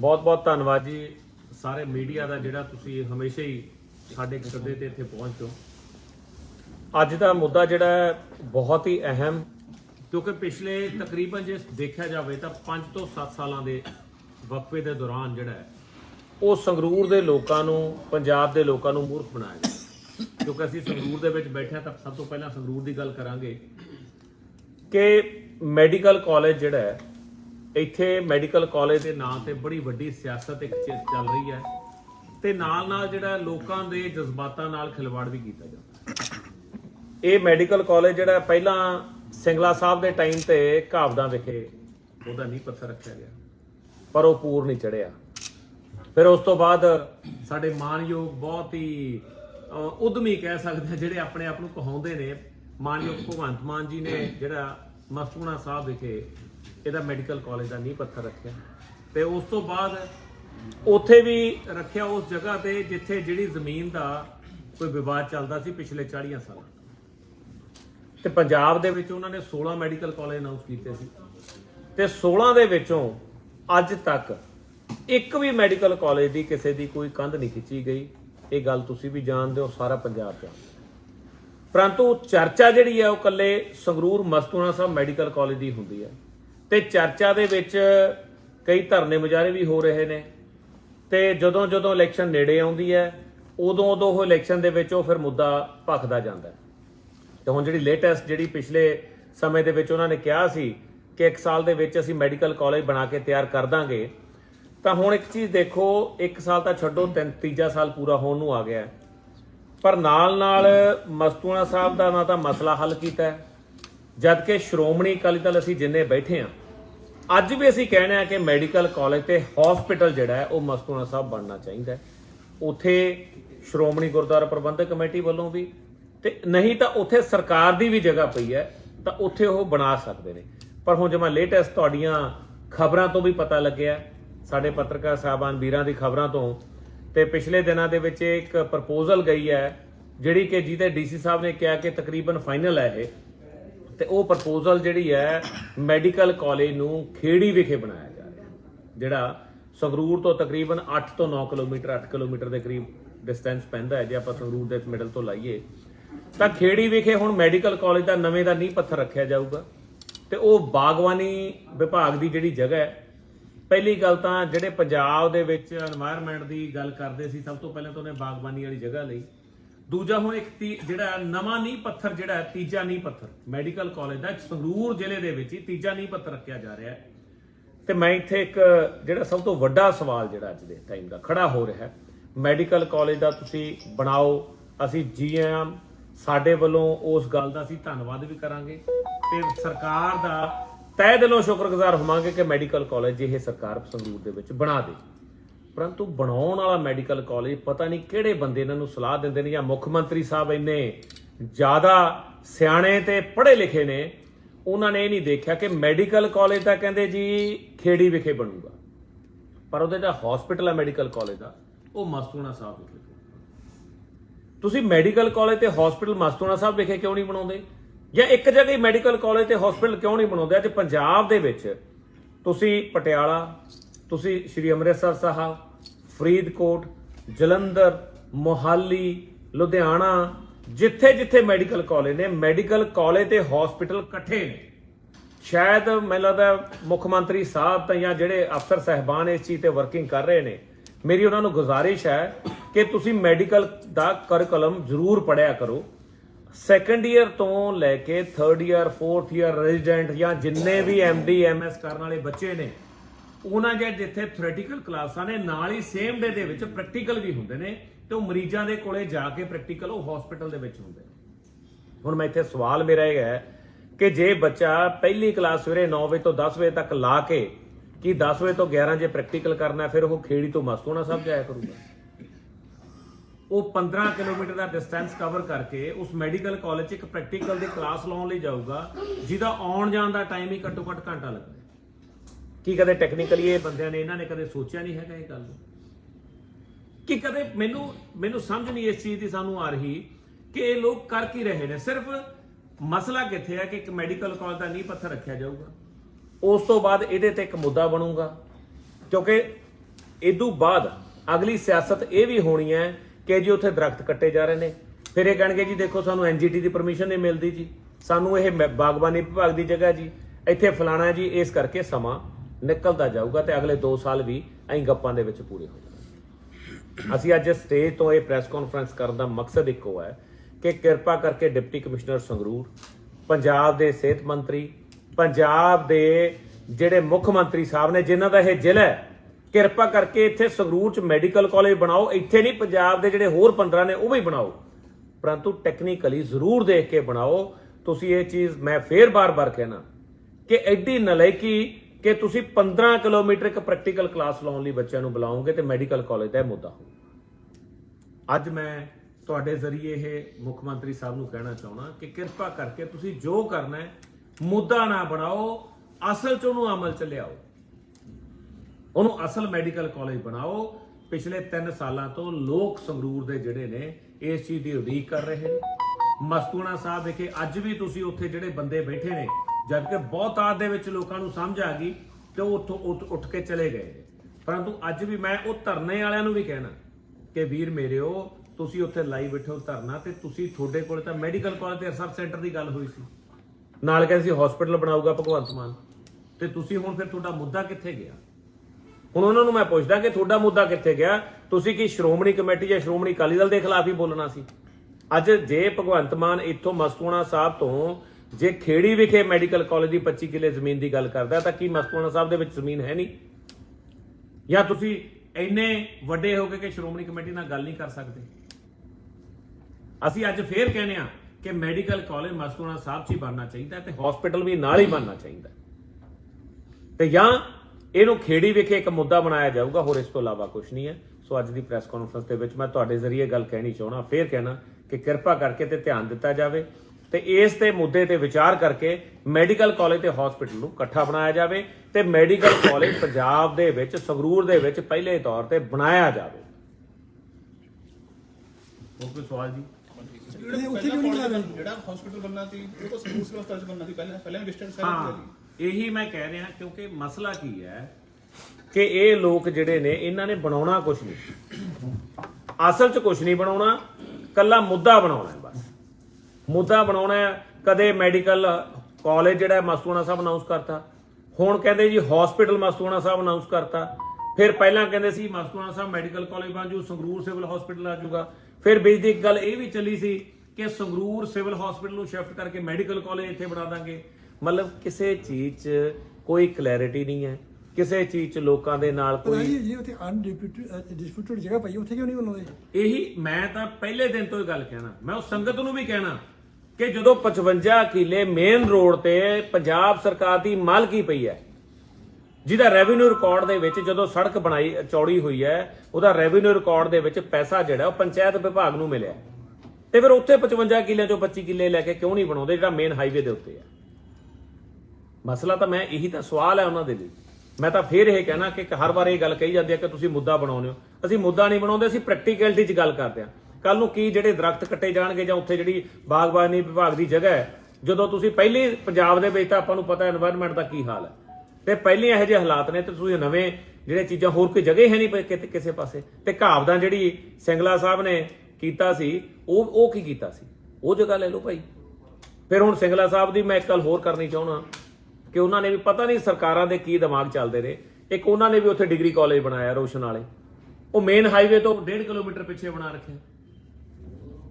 ਬਹੁਤ ਬਹੁਤ ਧੰਨਵਾਦ ਜੀ। ਸਾਰੇ ਮੀਡੀਆ ਦਾ ਜਿਹੜਾ ਤੁਸੀਂ ਹਮੇਸ਼ਾ ਹੀ ਸਾਡੇ ਸੱਦੇ ਤੇ ਇੱਥੇ ਪਹੁੰਚੋ ਅੱਜ ਦਾ ਮੁੱਦਾ ਜਿਹੜਾ ਬਹੁਤ ਹੀ ਅਹਿਮ, ਕਿਉਂਕਿ ਪਿਛਲੇ ਤਕਰੀਬਨ ਜੇ ਦੇਖਿਆ ਜਾਵੇ ਤਾਂ 5 ਤੋਂ 7 ਸਾਲਾਂ ਦੇ ਵਕਫੇ ਦੇ ਦੌਰਾਨ ਜਿਹੜਾ ਹੈ, ਉਹ ਸੰਗਰੂਰ ਦੇ ਲੋਕਾਂ ਨੂੰ, ਪੰਜਾਬ ਦੇ ਲੋਕਾਂ ਨੂੰ ਮੂਰਖ ਬਣਾਇਆ ਗਿਆ। ਕਿਉਂਕਿ ਅਸੀਂ ਸੰਗਰੂਰ ਦੇ ਵਿੱਚ ਬੈਠੇ ਤਾਂ ਸਭ ਤੋਂ ਪਹਿਲਾਂ ਸੰਗਰੂਰ ਦੀ ਗੱਲ ਕਰਾਂਗੇ ਕਿ ਮੈਡੀਕਲ ਕਾਲਜ ਜਿਹੜਾ ਹੈ ਇੱਥੇ ਮੈਡੀਕਲ ਕਾਲਜ ਦੇ ਨਾਂ ਤੇ ਬੜੀ ਵੱਡੀ ਸਿਆਸਤ ਇੱਕ ਚ- ਚੱਲ ਰਹੀ ਹੈ ਤੇ ਨਾਲ ਨਾਲ ਜਿਹੜਾ ਲੋਕਾਂ ਦੇ ਜਜ਼ਬਾਤਾਂ ਨਾਲ ਖਿਲਵਾੜ ਵੀ ਕੀਤਾ ਜਾਂਦਾ ਇਹ ਮੈਡੀਕਲ ਕਾਲਜ ਜਿਹੜਾ ਪਹਿਲਾਂ ਸਿੰਗਲਾ ਸਾਹਿਬ ਦੇ ਟਾਈਮ ਤੇ ਘਾਵਦਾਂ ਵਿਖੇ ਉਹਦਾ ਨਹੀਂ ਪੱਥਰ ਰੱਖਿਆ ਗਿਆ। ਪਰ ਉਹ ਪੂਰ ਨਹੀਂ ਚੜਿਆ। ਫਿਰ ਉਸ ਤੋਂ ਬਾਅਦ ਸਾਡੇ ਮਾਨਯੋਗ ਬਹੁਤ ਹੀ ਅਹ, ਉਦਮੀ ਕਹਿ ਸਕਦੇ ਹਾਂ ਜਿਹੜੇ ਆਪਣੇ ਆਪ ਨੂੰ ਕਹਾਉਂਦੇ ਨੇ। ਮਾਨਯੋਗ ਭਗਵੰਤ ਮਾਨ ਜੀ ਨੇ ਜਿਹੜਾ ਮਸਤੂਣਾ ਸਾਹਿਬ ਵਿਖੇ ਇਹਦਾ ਮੈਡੀਕਲ ਕਾਲਜ ਦਾ ਨੀਂਹ ਪੱਥਰ ਰੱਖਿਆ। ਤੇ ਉਸ ਤੋਂ ਬਾਅਦ ਉੱਥੇ ਵੀ ਰੱਖਿਆ ਉਸ ਜਗ੍ਹਾ ਤੇ ਜਿੱਥੇ ਜਿਹੜੀ ਜ਼ਮੀਨ ਦਾ ਕੋਈ ਵਿਵਾਦ ਚੱਲਦਾ ਸੀ ਪਿਛਲੇ 40 ਸਾਲਾਂ ਤੇ। ਪੰਜਾਬ ਦੇ ਵਿੱਚ ਉਹਨਾਂ ਨੇ 16 ਮੈਡੀਕਲ ਕਾਲਜ ਅਨਾਉਂਸ ਕੀਤੇ ਸੀ। ਤੇ 16 ਦੇ ਵਿੱਚੋਂ ਅੱਜ ਤੱਕ ਇੱਕ ਵੀ ਮੈਡੀਕਲ ਕਾਲਜ ਦੀ ਕਿਸੇ ਦੀ ਕੋਈ ਕੰਧ ਨਹੀਂ ਖਿੱਚੀ ਗਈ। ਇਹ ਗੱਲ ਤੁਸੀਂ ਵੀ ਜਾਣਦੇ ਹੋ, ਸਾਰਾ ਪੰਜਾਬ ਜਾਣਦਾ ਪਰੰਤੂ ਚਰਚਾ ਜਿਹੜੀ ਹੈ ਉਹ ਕੱਲੇ ਸੰਗਰੂਰ ਮਸਤੂਣਾ ਸਾਹਿਬ ਮੈਡੀਕਲ ਕਾਲਜ ਦੀ ਹੁੰਦੀ ਹੈ। ਤੇ ਚਰਚਾ ਦੇ ਵਿੱਚ ਕਈ ਧਰਨੇ ਮੁਜ਼ਾਹਰੇ ਵੀ ਹੋ ਰਹੇ ਨੇ। ਤੇ ਜਦੋਂ ਜਦੋਂ ਇਲੈਕਸ਼ਨ ਨੇੜੇ ਆਉਂਦੀ ਹੈ, ਉਦੋਂ ਉਦੋਂ ਉਹ ਇਲੈਕਸ਼ਨ ਦੇ ਵਿੱਚ ਉਹ ਫਿਰ ਮੁੱਦਾ ਭਖਦਾ ਜਾਂਦਾ ਹੈ। ਤੇ ਹੁਣ ਜਿਹੜੀ ਲੇਟੈਸਟ ਜਿਹੜੀ ਪਿਛਲੇ ਸਮੇਂ ਦੇ ਵਿੱਚ ਉਹਨਾਂ ਨੇ ਕਿਹਾ ਸੀ ਕਿ ਇੱਕ ਸਾਲ ਦੇ ਵਿੱਚ ਅਸੀਂ ਮੈਡੀਕਲ ਕਾਲਜ ਬਣਾ ਕੇ ਤਿਆਰ ਕਰ ਦਾਂਗੇ, ਤਾਂ ਹੁਣ ਇੱਕ ਚੀਜ਼ ਦੇਖੋ, ਇੱਕ ਸਾਲ ਤਾਂ ਛੱਡੋ, ਤਿੰਨ ਤੀਜਾ ਸਾਲ ਪੂਰਾ ਹੋਣ ਨੂੰ ਆ ਗਿਆ ਪਰ ਨਾਲ ਨਾਲ ਮਸਤੂਆਣਾ ਸਾਹਿਬ ਦਾ ਨਾ ਤਾਂ ਮਸਲਾ ਹੱਲ ਕੀਤਾ ਹੈ। ਜਦ ਕਿ ਸ਼੍ਰੋਮਣੀ ਅਕਾਲੀ ਦਲ ਅਸੀਂ ਜਿੰਨੇ ਬੈਠੇ ਆ ਅੱਜ ਵੀ ਅਸੀਂ ਕਹਿਣਾ ਹੈ ਕਿ ਮੈਡੀਕਲ ਕਾਲਜ ਤੇ ਹਸਪੀਟਲ ਜਿਹੜਾ ਹੈ, ਉਹ ਮਸਤੂਆਣਾ ਸਾਹਿਬ ਬਣਨਾ ਚਾਹੀਦਾ ਹੈ। ਉਥੇ ਸ਼੍ਰੋਮਣੀ ਗੁਰਦੁਆਰਾ ਪ੍ਰਬੰਧਕ ਕਮੇਟੀ ਵੱਲੋਂ ਵੀ ਤੇ ਨਹੀਂ ਤਾਂ ਉਥੇ ਸਰਕਾਰ ਦੀ ਵੀ ਜਗ੍ਹਾ ਪਈ ਹੈ, ਤਾਂ ਉਥੇ ਉਹ ਬਣਾ ਸਕਦੇ ਨੇ। ਪਰ ਹੁਣ ਜਿਵੇਂ ਲੇਟੈਸਟ ਤੁਹਾਡੀਆਂ ਖਬਰਾਂ ਤੋਂ ਵੀ ਪਤਾ ਲੱਗਿਆ, ਸਾਡੇ ਪੱਤਰਕਾਰ ਸਾਹਿਬਾਨ ਵੀਰਾਂ ਦੀ ਖਬਰਾਂ ਤੋਂ, ਤੇ ਪਿਛਲੇ ਦਿਨਾਂ ਦੇ ਵਿੱਚ ਇੱਕ ਪ੍ਰਪੋਜ਼ਲ ਗਈ ਹੈ, ਜਿਹੜੀ ਕਿ ਜਿਹਦੇ ਡੀਸੀ ਸਾਹਿਬ ਨੇ ਕਿਹਾ ਕਿ ਤਕਰੀਬਨ ਫਾਈਨਲ ਹੈ ਇਹ। ਤੇ ਉਹ ਪ੍ਰਪੋਜ਼ਲ ਜਿਹੜੀ ਹੈ ਮੈਡੀਕਲ ਕਾਲਜ ਨੂੰ ਖੇੜੀ ਵਿਖੇ ਬਣਾਇਆ ਜਾ ਰਿਹਾ। ਜਿਹੜਾ ਸੰਗਰੂਰ ਤੋਂ ਤਕਰੀਬਨ 8 ਤੋਂ 9 ਕਿਲੋਮੀਟਰ 8 ਕਿਲੋਮੀਟਰ ਦੇ ਕਰੀਬ ਡਿਸਟੈਂਸ ਪੈਂਦਾ ਹੈ, ਜੇ ਆਪਾਂ ਸੰਗਰੂਰ ਦੇ ਮਿਡਲ ਤੋਂ ਲਾਈਏ। ਤਾਂ ਖੇੜੀ ਵਿਖੇ ਹੁਣ ਮੈਡੀਕਲ ਕਾਲਜ ਦਾ ਨਵੇਂ ਦਾ ਨੀਂਹ ਪੱਥਰ ਰੱਖਿਆ ਜਾਊਗਾ। ਤੇ ਉਹ ਬਾਗਵਾਨੀ ਵਿਭਾਗ ਦੀ ਜਿਹੜੀ ਜਗ੍ਹਾ ਹੈ, ਪਹਿਲੀ ਗੱਲ ਤਾਂ ਜਿਹੜੇ ਪੰਜਾਬ ਦੇ ਵਿੱਚ এনवायरमेंट ਦੀ ਗੱਲ ਕਰਦੇ ਸੀ, ਸਭ ਤੋਂ ਪਹਿਲਾਂ ਤਾਂ ਉਹਨੇ ਬਾਗਬਾਨੀ ਵਾਲੀ ਜਗ੍ਹਾ ਲਈ। ਦੂਜਾ ਹੁਣ ਇੱਕ ਤੀ- ਜਿਹੜਾ ਨਵਾਂ ਨੀਂਹ ਪੱਥਰ ਜਿਹੜਾ ਤੀਜਾ ਨੀਂਹ ਪੱਥਰ। ਮੈਡੀਕਲ ਕਾਲਜ ਦਾ, ਸੰਗਰੂਰ ਜ਼ਿਲ੍ਹੇ ਦੇ ਵਿੱਚ ਹੀ ਤੀਜਾ ਨੀਂਹ ਪੱਥਰ ਰੱਖਿਆ ਜਾ ਰਿਹਾ ਹੈ। ਤੇ ਮੈਂ ਇੱਥੇ ਇੱਕ, ਜਿਹੜਾ ਸਭ ਤੋਂ ਵੱਡਾ ਸਵਾਲ ਜਿਹੜਾ ਅੱਜ ਦੇ ਟਾਈਮ ਦਾ ਖੜਾ ਹੋ ਰਿਹਾ ਹੈ। ਮੈਡੀਕਲ ਕਾਲਜ ਦਾ ਤੁਸੀਂ ਬਣਾਓ, ਅਸੀਂ ਜੀਐਮ ਸਾਡੇ ਵੱਲੋਂ ਉਸ ਗੱਲ ਦਾ ਅਸੀਂ ਧੰਨਵਾਦ ਵੀ ਕਰਾਂਗੇ। ਤੇ ਸਰਕਾਰ ਦਾ ਤਹਿ ਦਿਲੋਂ ਸ਼ੁਕਰਗੁਜ਼ਾਰ ਹੋਵਾਂਗੇ ਕਿ ਮੈਡੀਕਲ ਕਾਲਜ ਇਹ ਸਰਕਾਰ ਸੰਗਰੂਰ ਦੇ ਵਿੱਚ ਬਣਾ ਦੇ। ਪਰੰਤੂ ਬਣਾਉਣ ਵਾਲਾ ਮੈਡੀਕਲ ਕਾਲਜ ਪਤਾ ਨਹੀਂ ਕਿਹੜੇ ਬੰਦੇ ਇਹਨਾਂ ਨੂੰ ਸਲਾਹ ਦਿੰਦੇ ਨੇ ਜਾਂ ਮੁੱਖ ਮੰਤਰੀ ਸਾਹਿਬ ਇੰਨੇ ਜ਼ਿਆਦਾ ਸਿਆਣੇ ਤੇ ਪੜ੍ਹੇ ਲਿਖੇ ਨੇ, ਉਹਨਾਂ ਨੇ ਇਹ ਨਹੀਂ ਦੇਖਿਆ ਕਿ ਮੈਡੀਕਲ ਕਾਲਜ ਤਾਂ ਕਹਿੰਦੇ ਜੀ ਖੇੜੀ ਵਿਖੇ ਬਣੂਗਾ। ਪਰ ਉਹਦੇ ਜਿਹੜਾ ਹਸਪੀਟਲ ਹੈ ਮੈਡੀਕਲ ਕਾਲਜ ਦਾ, ਉਹ ਮਸਤੂਣਾ ਸਾਹਿਬ ਵਿਖੇ ਤੁਸੀਂ ਮੈਡੀਕਲ ਕਾਲਜ ਤੇ ਹਸਪੀਟਲ ਮਸਤੂਣਾ ਸਾਹਿਬ ਵਿਖੇ ਕਿਉਂ ਨਹੀਂ ਬਣਾਉਂਦੇ? ਜਾਂ ਇੱਕ ਜਗ੍ਹਾ ਹੀ ਮੈਡੀਕਲ ਕਾਲਜ ਤੇ ਹਸਪੀਟਲ ਕਿਉਂ ਨਹੀਂ ਬਣਾਉਂਦੇ? ਅੱਜ ਪੰਜਾਬ ਦੇ ਵਿੱਚ ਤੁਸੀਂ ਪਟਿਆਲਾ, ਤੁਸੀਂ ਸ਼੍ਰੀ ਅੰਮ੍ਰਿਤਸਰ ਸਾਹਿਬ ਫਰੀਦਕੋਟ, ਜਲੰਧਰ, ਮੋਹਾਲੀ, ਲੁਧਿਆਣਾ ਜਿੱਥੇ ਜਿੱਥੇ ਮੈਡੀਕਲ ਕਾਲਜ ਨੇ, ਮੈਡੀਕਲ ਕਾਲਜ ਤੇ ਹਸਪੀਟਲ ਇਕੱਠੇ ਨੇ। ਸ਼ਾਇਦ ਮੈਨੂੰ ਲੱਗਦਾ ਮੁੱਖ ਮੰਤਰੀ ਸਾਹਿਬ ਤਾਂ ਜਾਂ ਜਿਹੜੇ ਅਫਸਰ ਸਹਿਬਾਨ ਇਸ ਚੀਜ਼ ਤੇ ਵਰਕਿੰਗ ਕਰ ਰਹੇ ਨੇ, ਮੇਰੀ ਉਹਨਾਂ ਨੂੰ ਗੁਜ਼ਾਰਿਸ਼ ਹੈ ਕਿ ਤੁਸੀਂ ਮੈਡੀਕਲ ਦਾ ਕਰਿਕੂਲਮ ਜ਼ਰੂਰ ਪੜਿਆ ਕਰੋ। ਸੈਕੰਡ ਈਅਰ ਤੋਂ ਲੈ ਕੇ third year fourth year resident ਜਾਂ ਜਿੰਨੇ ਵੀ ਐਮਡੀ ਐਮਐਸ ਕਰਨ ਵਾਲੇ ਬੱਚੇ ਨੇ ਉਹਨਾਂ ਦੇ ਜਿੱਥੇ ਥਿਓਰੇਟੀਕਲ ਕਲਾਸਾਂ ਨੇ, ਨਾਲ ਹੀ ਸੇਮ ਡੇ ਦੇ ਵਿੱਚ ਪ੍ਰੈਕਟੀਕਲ ਵੀ ਹੁੰਦੇ ਨੇ ਤੇ ਉਹ ਮਰੀਜ਼ਾਂ ਦੇ ਕੋਲੇ ਜਾ ਕੇ ਪ੍ਰੈਕਟੀਕਲ ਉਹ ਹਸਪੀਟਲ ਦੇ ਵਿੱਚ ਹੁੰਦੇ ਨੇ। ਹੁਣ ਮੈਂ ਇੱਥੇ ਸਵਾਲ ਮੇਰਾ ਇਹ ਹੈ ਕਿ ਜੇ ਬੱਚਾ ਪਹਿਲੀ ਕਲਾਸ ਸਵੇਰੇ 9 ਵਜੇ ਤੋਂ 10 ਵਜੇ ਤੱਕ ਲਾ ਕੇ ਕਿ 10 ਵਜੇ ਤੋਂ 11 ਜੇ ਪ੍ਰੈਕਟੀਕਲ ਕਰਨਾ, ਫਿਰ ਉਹ ਖੇੜੀ ਤੋਂ ਮਸਤੂਣਾ ਸਾਹਿਬ ਜਾਇਆ ਕਰੂਗਾ? ਉਹ 15 ਕਿਲੋਮੀਟਰ ਦਾ ਡਿਸਟੈਂਸ ਕਵਰ ਕਰਕੇ ਉਸ ਮੈਡੀਕਲ ਕਾਲਜ 'ਚ ਇੱਕ ਪ੍ਰੈਕਟੀਕਲ ਦੀ ਕਲਾਸ ਲਾਉਣ ਲਈ ਜਾਊਗਾ, ਜਿਹਦਾ ਆਉਣ ਜਾਣ ਦਾ ਟਾਈਮ ਹੀ ਘੱਟੋ ਘੱਟ ਘੰਟਾ ਲੱਗਦਾ। ਕੀ ਕਦੇ ਟੈਕਨੀਕਲੀ ਇਹ ਬੰਦਿਆਂ ਨੇ, ਇਹਨਾਂ ਨੇ ਕਦੇ ਸੋਚਿਆ ਨਹੀਂ ਹੈਗਾ ਇਹ ਗੱਲ ਨੂੰ? ਕਿ ਕਦੇ ਮੈਨੂੰ ਮੈਨੂੰ ਸਮਝ ਨਹੀਂ ਇਸ ਚੀਜ਼ ਦੀ ਸਾਨੂੰ ਆ ਰਹੀ ਕਿ ਇਹ ਲੋਕ ਕਰ ਕੀ ਰਹੇ ਨੇ? ਸਿਰਫ ਮਸਲਾ ਕਿੱਥੇ ਹੈ ਕਿ ਇੱਕ ਮੈਡੀਕਲ ਕਾਲਜ ਦਾ ਨੀਂਹ ਪੱਥਰ ਰੱਖਿਆ ਜਾਊਗਾ। ਉਸ ਤੋਂ ਬਾਅਦ ਇਹਦੇ ਤੇ ਇੱਕ ਮੁੱਦਾ ਬਣੂਗਾ। ਕਿਉਂਕਿ ਇਦੋਂ ਬਾਅਦ ਅਗਲੀ ਸਿਆਸਤ ਇਹ ਵੀ ਹੋਣੀ ਹੈ ਕਿ ਜੀ ਉੱਥੇ ਦਰਖਤ ਕੱਟੇ ਜਾ ਰਹੇ ਨੇ। ਫਿਰ ਇਹ ਕਹਿਣਗੇ ਜੀ, ਦੇਖੋ ਸਾਨੂੰ ਐਨਜੀਟੀ ਦੀ ਪਰਮਿਸ਼ਨ ਨਹੀਂ ਮਿਲਦੀ ਜੀ। ਸਾਨੂੰ ਇਹ ਬਾਗਬਾਨੀ ਵਿਭਾਗ ਦੀ ਜਗ੍ਹਾ ਜੀ। ਇੱਥੇ ਫਲਾਣਾ ਜੀ, ਇਸ ਕਰਕੇ ਸਮਾਂ ਨਿਕਲਦਾ ਜਾਊਗਾ ਤੇ ਅਗਲੇ 2 ਸਾਲ ਵੀ ਅਸੀਂ ਗੱਪਾਂ ਦੇ ਵਿੱਚ ਪੂਰੇ ਹੋ ਜਾਣਗੇ। ਅਸੀਂ ਅੱਜ ਸਟੇਜ ਤੋਂ ਇਹ ਪ੍ਰੈਸ ਕਾਨਫਰੰਸ ਕਰਨ ਦਾ ਮਕਸਦ ਇੱਕੋ ਹੈ ਕਿ ਕਿਰਪਾ ਕਰਕੇ ਡਿਪਟੀ ਕਮਿਸ਼ਨਰ ਸੰਗਰੂਰ, ਪੰਜਾਬ ਦੇ ਸਿਹਤ ਮੰਤਰੀ, ਪੰਜਾਬ ਦੇ ਜਿਹੜੇ ਮੁੱਖ ਮੰਤਰੀ ਸਾਹਿਬ ਨੇ, ਜਿਨ੍ਹਾਂ ਦਾ ਇਹ ਜ਼ਿਲ੍ਹਾ ਹੈ, ਕਿਰਪਾ ਕਰਕੇ ਇੱਥੇ ਸੰਗਰੂਰ ਚ ਮੈਡੀਕਲ ਕਾਲਜ ਬਣਾਓ, ਇੱਥੇ ਨਹੀਂ ਪੰਜਾਬ ਦੇ ਜਿਹੜੇ ਹੋਰ 15 ਨੇ ਉਹ ਵੀ ਬਣਾਓ। ਪਰੰਤੂ ਟੈਕਨੀਕਲੀ ਜ਼ਰੂਰ ਦੇਖ ਕੇ ਬਣਾਓ। ਤੁਸੀਂ ਇਹ ਚੀਜ਼ ਮੈਂ ਫੇਰ ਬਾਰ-ਬਾਰ ਕਹਿਣਾ ਕਿ ਐਡੀ ਨਲਾਇਕੀ ਕਿ ਤੁਸੀਂ 15 ਕਿਲੋਮੀਟਰ ਇੱਕ ਪ੍ਰੈਕਟੀਕਲ ਕਲਾਸ ਲਾਉਣ ਲਈ ਬੱਚਿਆਂ ਨੂੰ ਬੁਲਾਓਗੇ ਤੇ ਮੈਡੀਕਲ ਕਾਲਜ ਦਾ ਇਹ ਮੁੱਦਾ ਹੋ ਅੱਜ ਮੈਂ ਤੁਹਾਡੇ ਜ਼ਰੀਏ ਇਹ ਮੁੱਖ ਮੰਤਰੀ ਸਾਹਿਬ ਨੂੰ ਕਹਿਣਾ ਚਾਹਣਾ ਕਿ ਕਿਰਪਾ ਕਰਕੇ ਤੁਸੀਂ ਜੋ ਕਰਨਾ ਹੈ, ਮੁੱਦਾ ਨਾ ਬਣਾਓ, ਅਸਲ ਚ ਉਹਨੂੰ ਅਮਲ ਚ ਲਿਆਓ। ਉਹਨੂੰ ਅਸਲ ਮੈਡੀਕਲ ਕਾਲਜ ਬਣਾਓ। ਪਿਛਲੇ 3 ਸਾਲਾਂ ਤੋਂ ਲੋਕ ਸੰਗਰੂਰ ਦੇ ਜਿਹੜੇ ਨੇ, ਇਸ ਚੀਜ਼ ਦੀ ਉਡੀਕ ਕਰ ਰਹੇ ਨੇ। ਮਸਤੂਣਾ ਸਾਹਿਬ ਵਿਖੇ ਅੱਜ ਵੀ ਤੁਸੀਂ ਉੱਥੇ ਜਿਹੜੇ ਬੰਦੇ ਬੈਠੇ ਨੇ ਜਦਕਿ ਬਹੁਤ ਦੇ ਵਿੱਚ ਲੋਕਾਂ ਨੂੰ ਸਮਝ ਆ ਗਈ ਤੇ ਉਹ ਉੱਥੋਂ ਉੱਠ ਕੇ ਚਲੇ ਗਏ। ਪਰੰਤੂ ਅੱਜ ਵੀ ਮੈਂ ਉਹ ਧਰਨੇ ਵਾਲਿਆਂ ਨੂੰ ਵੀ ਕਹਿਣਾ ਕਿ ਵੀਰ ਮੇਰਿਓ, ਤੁਸੀਂ ਉੱਥੇ ਲਾਈ ਬੈਠੇ ਧਰਨਾ ਤੇ ਤੁਸੀਂ ਤੁਹਾਡੇ ਕੋਲ ਤਾਂ ਮੈਡੀਕਲ ਕਾਲਜ ਤੇ ਰਿਸਰਚ ਸੈਂਟਰ ਦੀ ਗੱਲ ਹੋਈ ਸੀ। ਨਾਲ ਕਹਿੰਦੇ ਸੀ ਹਸਪੀਟਲ ਬਣਾਊਗਾ ਭਗਵੰਤ ਮਾਨ। ਤੇ ਤੁਸੀਂ ਹੁਣ ਫਿਰ ਤੁਹਾਡਾ ਮੁੱਦਾ ਕਿੱਥੇ ਗਿਆ? ਹੁਣ ਉਹਨਾਂ ਨੂੰ ਮੈਂ ਪੁੱਛਦਾ ਕਿ ਤੁਹਾਡਾ ਮੁੱਦਾ ਕਿੱਥੇ ਗਿਆ? ਤੁਸੀਂ ਕੀ ਸ਼੍ਰੋਮਣੀ ਕਮੇਟੀ ਜਾਂ ਸ਼੍ਰੋਮਣੀ ਅਕਾਲੀ ਦਲ ਦੇ ਖਿਲਾਫ ਹੀ ਬੋਲਣਾ ਸੀ? ਅੱਜ ਜੇ ਭਗਵੰਤ ਮਾਨ ਇੱਥੋਂ ਮਸਤੂਣਾ ਸਾਹਿਬ ਤੋਂ ਜੇ ਖੇੜੀ ਵਿਖੇ ਮੈਡੀਕਲ ਕਾਲਜ ਦੀ 25 ਕਿੱਲੇ ਜ਼ਮੀਨ ਦੀ ਗੱਲ ਕਰਦਾ ਤਾਂ ਕੀ ਮਸਤੂਣਾ ਸਾਹਿਬ ਦੇ ਵਿੱਚ ਜ਼ਮੀਨ ਹੈ ਨਹੀਂ? ਜਾਂ ਤੁਸੀਂ ਇੰਨੇ ਵੱਡੇ ਹੋ ਗਏ ਕਿ ਸ਼੍ਰੋਮਣੀ ਕਮੇਟੀ ਨਾਲ ਗੱਲ ਨਹੀਂ ਕਰ ਸਕਦੇ? ਅਸੀਂ ਅੱਜ ਫੇਰ ਕਹਿੰਦੇ ਆ ਕਿ ਮੈਡੀਕਲ ਕਾਲਜ ਮਸਤੂਣਾ ਸਾਹਿਬ 'ਚ ਹੀ ਬਣਨਾ ਚਾਹੀਦਾ ਤੇ ਹਸਪੀਟਲ ਵੀ ਨਾਲ ਹੀ ਬਣਨਾ ਚਾਹੀਦਾ। ਤੇ ਜਾਂ ਇਹਨੂੰ ਖੇੜੀ ਵਿਖੇ ਇੱਕ ਮੁੱਦਾ ਬਣਾਇਆ ਜਾਊਗਾ, ਹੋਰ ਇਸ ਤੋਂ ਇਲਾਵਾ ਕੁਝ ਨਹੀਂ ਹੈ। ਸੋ ਅੱਜ ਦੀ ਪ੍ਰੈਸ ਕਾਨਫਰੰਸ ਦੇ ਵਿੱਚ ਮੈਂ ਤੁਹਾਡੇ ਜ਼ਰੀਏ ਗੱਲ ਕਹਿਣੀ ਚਾਹਣਾ ਫੇਰ ਕਹਿਣਾ ਕਿ ਕਿਰਪਾ ਕਰਕੇ ਤੇ ਧਿਆਨ ਦਿੱਤਾ ਜਾਵੇ। ਤੇ ਇਸ ਤੇ ਮੁੱਦੇ ਤੇ ਵਿਚਾਰ ਕਰਕੇ ਮੈਡੀਕਲ ਕਾਲਜ ਤੇ ਹਸਪੀਟਲ ਨੂੰ ਇਕੱਠਾ ਬਣਾਇਆ ਜਾਵੇ ਤੇ ਮੈਡੀਕਲ ਕਾਲਜ ਪੰਜਾਬ ਦੇ ਵਿੱਚ ਸੰਗਰੂਰ ਦੇ ਵਿੱਚ ਪਹਿਲੇ ਤੌਰ ਤੇ ਬਣਾਇਆ ਜਾਵੇ। ਹੋਰ ਕੋਈ ਸਵਾਲ ਜੀ? ਜਿਹੜੇ ਉੱਥੇ ਕਿਉਂ ਨਹੀਂ ਬਣਾ ਜਿਹੜਾ ਹਸਪੀਟਲ ਬੰਨਾ ਸੀ ਉਹ ਤਾਂ ਸਕੂਲ ਸਿਵਲ ਹਸਪਤਾਲ ਚ ਬੰਨਾ ਸੀ ਪਹਿਲਾਂ ਪਹਿਲਾਂ ਡਿਸਟੈਂਸ ਹਾਂ ਇਹੀ ਮੈਂ ਕਹਿ ਰਿਹਾ ਕਿਉਂਕਿ ਮਸਲਾ ਕੀ ਹੈ ਕਿ ਇਹ ਲੋਕ ਜਿਹੜੇ ਨੇ ਇਹਨਾਂ ਨੇ ਬਣਾਉਣਾ ਕੁਝ ਨਹੀਂ। ਅਸਲ 'ਚ ਕੁਝ ਨਹੀਂ ਬਣਾਉਣਾ ਕੱਲਾ ਮੁੱਦਾ ਬਣਾਉਣਾ ਹੈ ਬਸ। ਮੁੱਦਾ ਬਣਾਉਣਾ ਕਦੇ ਮੈਡੀਕਲ ਕਾਲਜ ਜਿਹੜਾ ਮਸਤੂਆਣਾ ਸਾਹਿਬ ਅਨਾਉਂਸ ਕਰਤਾ। ਹੁਣ ਕਹਿੰਦੇ ਜੀ ਹਸਪੀਟਲ ਮਸਤੂਆਣਾ ਸਾਹਿਬ ਅਨਾਉਂਸ ਕਰਤਾ। ਫਿਰ ਪਹਿਲਾਂ ਕਹਿੰਦੇ ਸੀ ਮਸਤੂਆਣਾ ਸਾਹਿਬ ਮੈਡੀਕਲ ਕਾਲਜ ਬਣ ਜੂ ਸੰਗਰੂਰ ਸਿਵਲ ਹਸਪੀਟਲ ਆ ਜਾਊਗਾ। ਫਿਰ ਵਿੱਚ ਦੀ ਗੱਲ ਇਹ ਵੀ ਚੱਲੀ ਸੀ ਕਿ ਸੰਗਰੂਰ ਸਿਵਲ ਹਸਪੀਟਲ ਨੂੰ ਸ਼ਿਫਟ ਕਰਕੇ ਮੈਡੀਕਲ ਕਾਲਜ ਇੱਥੇ ਬਣਾ ਦਾਂਗੇ। ਮਤਲਬ ਕਿਸੇ ਚੀਜ਼ 'ਚ ਕੋਈ ਕਲੈਰਿਟੀ ਨਹੀਂ ਹੈ। ਕਿਸੇ ਚੀਜ਼ 'ਚ ਲੋਕਾਂ ਦੇ ਨਾਲ ਕੋਈ ਕੋਈ ਜੀ ਉੱਥੇ ਅਨਡਿਸਪਿਊਟਡ ਜਗ੍ਹਾ ਪਈ ਉੱਥੇ ਕਿਉਂ ਨਹੀਂ ਬਣਾਉਂਦੇ? ਇਹੀ ਮੈਂ ਤਾਂ ਪਹਿਲੇ ਦਿਨ ਤੋਂ ਹੀ ਗੱਲ ਕਹਿਣਾ। ਮੈਂ ਉਹ ਸੰਗਤ ਨੂੰ ਵੀ ਕਹਿਣਾ ਕਿ ਜਦੋਂ 55 ਕਿੱਲੇ ਮੇਨ ਰੋਡ ਤੇ ਪੰਜਾਬ ਸਰਕਾਰ ਦੀ ਮਾਲਕੀ ਪਈ ਹੈ, ਜਿਹਦਾ ਰੈਵਨਿਊ ਰਿਕਾਰਡ ਦੇ ਵਿੱਚ ਜਦੋਂ ਸੜਕ ਬਣਾਈ, ਚੌੜੀ ਹੋਈ ਹੈ, ਉਹਦਾ ਰੈਵਨਿਊ ਰਿਕਾਰਡ ਦੇ ਵਿੱਚ ਪੈਸਾ ਜਿਹੜਾ ਉਹ ਪੰਚਾਇਤ ਵਿਭਾਗ ਨੂੰ ਮਿਲਿਆ। ਤੇ ਫਿਰ ਉੱਥੇ 55 ਕਿੱਲਿਆਂ ਚੋਂ 25 ਕਿੱਲੇ ਲੈ ਕੇ ਕਿਉਂ ਨਹੀਂ ਬਣਾਉਂਦੇ, ਜਿਹੜਾ ਮੇਨ ਹਾਈਵੇ ਦੇ ਉੱਤੇ ਹੈ? ਮਸਲਾ ਤਾਂ ਮੈਂ ਇਹੀ ਤਾਂ ਸਵਾਲ ਹੈ ਉਹਨਾਂ ਦੇ ਲਈ। ਮੈਂ ਤਾਂ ਫੇਰ ਇਹ ਕਹਿਣਾ ਕਿ ਹਰ ਵਾਰ ਇਹ ਗੱਲ ਕਹੀ ਜਾਂਦੀ ਹੈ ਕਿ ਤੁਸੀਂ ਮੁੱਦਾ ਬਣਾਉਂਦੇ ਹੋ। ਅਸੀਂ ਮੁੱਦਾ ਨਹੀਂ ਬਣਾਉਂਦੇ, ਅਸੀਂ ਪ੍ਰੈਕਟੀਕੈਲਿਟੀ 'ਚ ਗੱਲ ਕਰਦੇ ਹਾਂ। ਕੱਲ ਨੂੰ ਕੀ ਜਿਹੜੇ ਦਰਖਤ ਕੱਟੇ ਜਾਣਗੇ ਜਾਂ ਉੱਥੇ ਜਿਹੜੀ ਬਾਗਬਾਨੀ ਵਿਭਾਗ ਦੀ ਜਗ੍ਹਾ ਹੈ, ਜਦੋਂ ਤੁਸੀਂ ਪਹਿਲੀ ਪੰਜਾਬ ਦੇ ਵਿੱਚ ਤਾਂ ਆਪਾਂ ਨੂੰ ਪਤਾ এনवायरमेंट ਦਾ ਕੀ ਹਾਲ ਹੈ। ਤੇ ਪਹਿਲੇ ਇਹੋ ਜਿਹੇ ਹਾਲਾਤ ਨੇ ਤੇ ਤੁਸੀਂ ਨਵੇਂ ਜਿਹੜੇ ਚੀਜ਼ਾਂ ਹੋਰ ਕੋਈ ਜਗ੍ਹਾ ਹੀ ਨਹੀਂ ਪਈ ਕਿਤੇ ਕਿਸੇ ਪਾਸੇ। ਤੇ ਘਾਵਦਾਂ ਜਿਹੜੀ ਸਿੰਗਲਾ ਸਾਹਿਬ ਨੇ ਕੀਤਾ ਸੀ, ਉਹ ਉਹ ਕੀ ਕੀਤਾ ਸੀ? ਉਹ ਜਗ੍ਹਾ ਲੈ ਲਓ ਭਾਈ। ਫਿਰ ਹੁਣ ਸਿੰਗਲਾ ਸਾਹਿਬ ਦੀ ਮੈਂ ਇੱਕ ਗੱਲ ਹੋਰ ਕਰਨੀ ਚਾਹਣਾ ਕਿ ਉਹਨਾਂ ਨੇ ਵੀ ਪਤਾ ਨਹੀਂ ਸਰਕਾਰਾਂ ਦੇ ਕੀ ਦਿਮਾਗ ਚੱਲਦੇ ਨੇ। ਇੱਕ ਉਹਨਾਂ ਨੇ ਵੀ ਉੱਥੇ ਡਿਗਰੀ ਕਾਲਜ ਬਣਾਇਆ ਰੋਸ਼ਨ ਵਾਲੇ। ਉਹ ਮੇਨ ਹਾਈਵੇ ਤੋਂ 1.5 ਕਿਲੋਮੀਟਰ ਪਿੱਛੇ ਬਣਾ ਰੱਖਿਆ।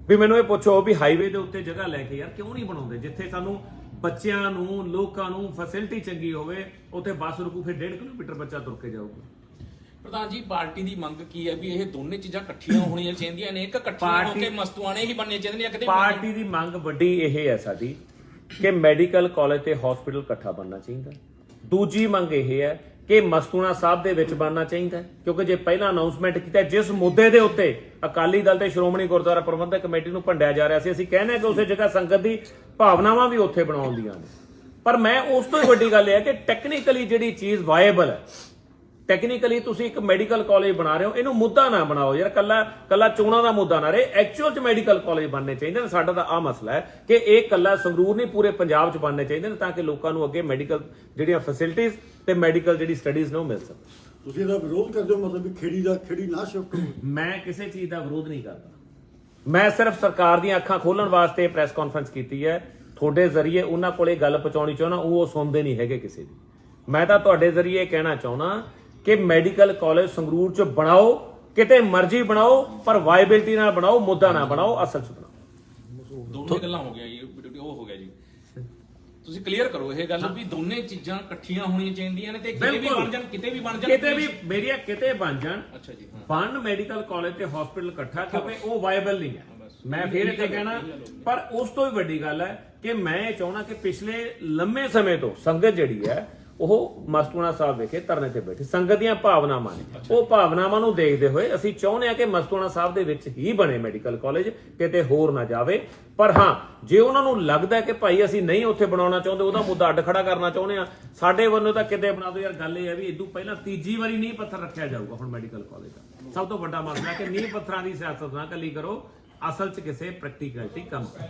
ਵੀ ਮੈਨੂੰ ਇਹ ਪੁੱਛੋ ਵੀ ਹਾਈਵੇ ਦੇ ਉੱਤੇ ਜਗ੍ਹਾ ਲੈ ਕੇ ਯਾਰ ਕਿਉਂ ਨਹੀਂ ਬਣਾਉਂਦੇ? ਜਿੱਥੇ ਸਾਨੂੰ ਬੱਚਿਆਂ ਨੂੰ ਲੋਕਾਂ ਨੂੰ ਫੈਸਿਲਿਟੀ ਚੰਗੀ ਹੋਵੇ ਉੱਥੇ ਬੱਸ ਰੁਕੂ ਫਿਰ 1.5 ਕਿਲੋਮੀਟਰ ਬੱਚਾ ਤੁਰ ਕੇ ਜਾਊਗਾ। ਪ੍ਰਧਾਨ ਜੀ ਪਾਰਟੀ ਦੀ ਮੰਗ ਕੀ ਹੈ ਵੀ ਇਹ ਦੋਨੇ ਚੀਜ਼ਾਂ ਇਕੱਠੀਆਂ ਹੋਣੀਆਂ ਚਾਹੀਦੀਆਂ ਨੇ? ਇੱਕ ਇਕੱਠੀਆਂ ਹੋ ਕੇ ਮਸਤੂਆਣੇ ਹੀ ਬਣਨੇ ਚਾਹੀਦੇ ਨੇ ਕਦੇ ਪਾਰਟੀ ਦੀ ਮੰਗ ਵੱਡੀ ਇਹ ਹੈ ਸਾਡੀ ਕਿ ਮੈਡੀਕਲ ਕਾਲਜ ਤੇ ਹਸਪੀਟਲ ਇਕੱਠਾ ਬਣਨਾ ਚਾਹੀਦਾ। ਦੂਜੀ ਮੰਗ ਇਹ ਹੈ ਕਿ ਮਸਤੂਣਾ ਸਾਹਿਬ ਦੇ ਵਿੱਚ ਬਣਨਾ ਚਾਹੀਦਾ ਕਿਉਂਕਿ ਜੇ ਪਹਿਲਾਂ ਅਨਾਉਂਸਮੈਂਟ ਕੀਤਾ, ਜਿਸ ਮੁੱਦੇ ਦੇ ਉੱਤੇ ਅਕਾਲੀ ਦਲ ਤੇ ਸ਼੍ਰੋਮਣੀ ਗੁਰਦੁਆਰਾ ਪ੍ਰਬੰਧਕ ਕਮੇਟੀ ਨੂੰ ਭੰਡਿਆ ਜਾ ਰਿਹਾ ਸੀ, ਅਸੀਂ ਕਹਿੰਦੇ ਹਾਂ ਕਿ ਉਸੇ ਜਗ੍ਹਾ ਸੰਗਤ ਦੀ ਭਾਵਨਾਵਾਂ ਵੀ ਉੱਥੇ ਬਣਾਉਂਦੀਆਂ ਨੇ। ਪਰ ਮੈਂ ਉਸ ਤੋਂ ਹੀ ਵੱਡੀ ਗੱਲ ਇਹ ਹੈ ਕਿ ਟੈਕਨੀਕਲੀ ਜਿਹੜੀ ਚੀਜ਼ ਵਾਇਬਲ ਹੈ ਟੈਕਨੀਕਲੀ ਤੁਸੀਂ ਇੱਕ ਮੈਡੀਕਲ ਕਾਲਜ ਬਣਾ ਰਹੇ ਹੋ ਇਹਨੂੰ ਮੁੱਦਾ ਨਾ ਬਣਾਓ ਯਾਰ ਕੱਲਾ ਕੱਲਾ ਚੋਣਾਂ ਦਾ ਮੁੱਦਾ ਨਾ ਰਹੇ। ਐਕਚੁਅਲ ਚ ਮੈਡੀਕਲ ਕਾਲਜ ਬਣਨੇ ਚਾਹੀਦੇ ਨੇ। ਸਾਡਾ ਤਾਂ ਆ ਮਸਲਾ ਹੈ ਕਿ ਇਹ ਕੱਲਾ ਸੰਗਰੂਰ ਨਹੀਂ ਪੂਰੇ ਪੰਜਾਬ ਚ ਬਣਨੇ ਚਾਹੀਦੇ ਨੇ ਤਾਂ ਕਿ ਲੋਕਾਂ ਨੂੰ ਅੱਗੇ ਮੈਡੀਕਲ ਜਿਹੜੀਆਂ ਫੈਸਿਲਿਟੀਆਂ ਤੇ ਮੈਡੀਕਲ ਜਿਹੜੀ ਸਟੱਡੀਜ਼ ਨੇ ਉਹ ਮਿਲ ਸਕਣ। ਤੁਸੀਂ ਇਹਦਾ ਵਿਰੋਧ ਕਰਦੇ ਹੋ ਮਤਲਬ ਵੀ ਖੇੜੀ ਦਾ ਖੇੜੀ ਨਾ ਸ਼ਿਫਟ ਹੋਵੇ ਮੈਂ ਕਿਸੇ ਚੀਜ਼ ਦਾ ਵਿਰੋਧ ਨਹੀਂ ਕਰਦਾ। ਮੈਂ ਸਿਰਫ ਸਰਕਾਰ ਦੀਆਂ ਅੱਖਾਂ ਖੋਲਣ ਵਾਸਤੇ ਪ੍ਰੈਸ ਕਾਨਫਰੰਸ ਕੀਤੀ ਹੈ। ਤੁਹਾਡੇ ਜ਼ਰੀਏ ਉਹਨਾਂ ਕੋਲੇ ਗੱਲ ਪਹੁੰਚਾਉਣੀ ਚਾਹੁੰਦਾ ਉਹ ਸੁਣਦੇ ਨਹੀਂ ਹੈਗੇ ਕਿਸੇ ਦੀ। ਮੈਂ ਤਾਂ ਤੁਹਾਡੇ ਜ਼ਰੀਏ ਕਹਿਣਾ ਚਾਹੁੰਦਾ ਕਿ ਮੈਡੀਕਲ ਕਾਲਜ ਸੰਗਰੂਰ ਚ ਬਣਾਓ ਕਿਤੇ ਮਰਜ਼ੀ ਬਣਾਓ ਪਰ ਵਾਇਬਿਲਟੀ ਨਾਲ ਬਣਾਓ ਮੁੱਦਾ ਨਾ ਬਣਾਓ ਅਸਲ ਚ ਬਣਾਓ। ਦੋਨੇ ਗੱਲਾਂ ਹੋ ਗਿਆ ਜੀ ਉਹ ਹੋ ਗਿਆ ਜੀ। ਤੁਸੀਂ ਕਲੀਅਰ ਕਰੋ ਇਹ ਗੱਲ ਵੀ ਦੋਨੇ ਚੀਜ਼ਾਂ ਇਕੱਠੀਆਂ ਹੋਣੀਆਂ ਚਾਹੀਦੀਆਂ ਨੇ ਤੇ ਕਿਤੇ ਵੀ। ਬਣ ਜਾਣ ਕਿਤੇ ਵੀ ਬਣ ਜਾਣ। ਕਿਤੇ ਵੀ ਮੇਰੀਆਂ ਕਿਤੇ ਬਣ ਜਾਣ ਅੱਛਾ ਜੀ ਬਣ ਮੈਡੀਕਲ ਕਾਲਜ ਤੇ ਹਸਪੀਟਲ ਇਕੱਠਾ ਕਿਉਂਕਿ ਉਹ ਵਾਇਬਲ ਨਹੀਂ ਹੈ। ਮੈਂ ਫੇਰ ਇੱਥੇ ਕਹਿਣਾ ਪਰ ਉਸ ਤੋਂ ਵੀ ਵੱਡੀ ਗੱਲ ਹੈ ਕਿ ਮੈਂ ਇਹ ਚਾਹਣਾ ਕਿ ਪਿਛਲੇ ਲੰਮੇ ਸਮੇਂ ਤੋਂ ਸੰਗਤ ਜਿਹੜੀ ਹੈ ਉਹ ਮਸਤੂਣਾ ਸਾਹਿਬ ਵਿਖੇ ਧਰਨੇ ਤੇ ਬੈਠੀ। ਸੰਗਤ ਦੀਆਂ ਭਾਵਨਾਵਾਂ ਨੇ। ਉਹ ਭਾਵਨਾਵਾਂ ਨੂੰ ਦੇਖਦੇ ਹੋਏ ਅਸੀਂ ਚਾਹੁੰਦੇ ਹਾਂ ਕਿ ਮਸਤੂਣਾ ਸਾਹਿਬ ਦੇ ਵਿੱਚ ਹੀ ਬਣੇ ਮੈਡੀਕਲ ਕਾਲਜ ਕਿਤੇ ਹੋਰ ਨਾ ਜਾਵੇ। ਪਰ ਹਾਂ ਜੇ ਉਹਨਾਂ ਨੂੰ ਲੱਗਦਾ ਕਿ ਭਾਈ ਅਸੀਂ ਨਹੀਂ ਉੱਥੇ ਬਣਾਉਣਾ ਚਾਹੁੰਦੇ ਉਹਦਾ ਮੁੱਦਾ ਅੱਡ ਖੜਾ ਕਰਨਾ ਚਾਹੁੰਦੇ ਆ ਸਾਡੇ ਵੱਲੋਂ ਤਾਂ ਕਿਤੇ ਬਣਾ ਦਿਓ ਯਾਰ ਗੱਲ ਇਹ ਹੈ ਵੀ ਇਦੋਂ ਪਹਿਲਾਂ ਤੀਜੀ ਵਾਰੀ ਨਹੀਂ ਪੱਥਰ ਰੱਖਿਆ ਜਾਊਗਾ ਹੁਣ ਮੈਡੀਕਲ ਕਾਲਜ ਦਾ। ਸਭ ਤੋਂ ਵੱਡਾ ਮਸਲਾ ਕਿ ਨੀਂਹ ਪੱਥਰਾਂ ਦੀ ਸਿਆਸਤ ਨਾ ਕੱਲੀ ਕਰੋ ਅਸਲ 'ਚ ਕਿਸੇ ਪ੍ਰੈਕਟੀਕਲਿਟੀ ਕੰਮ ਕਰੋ।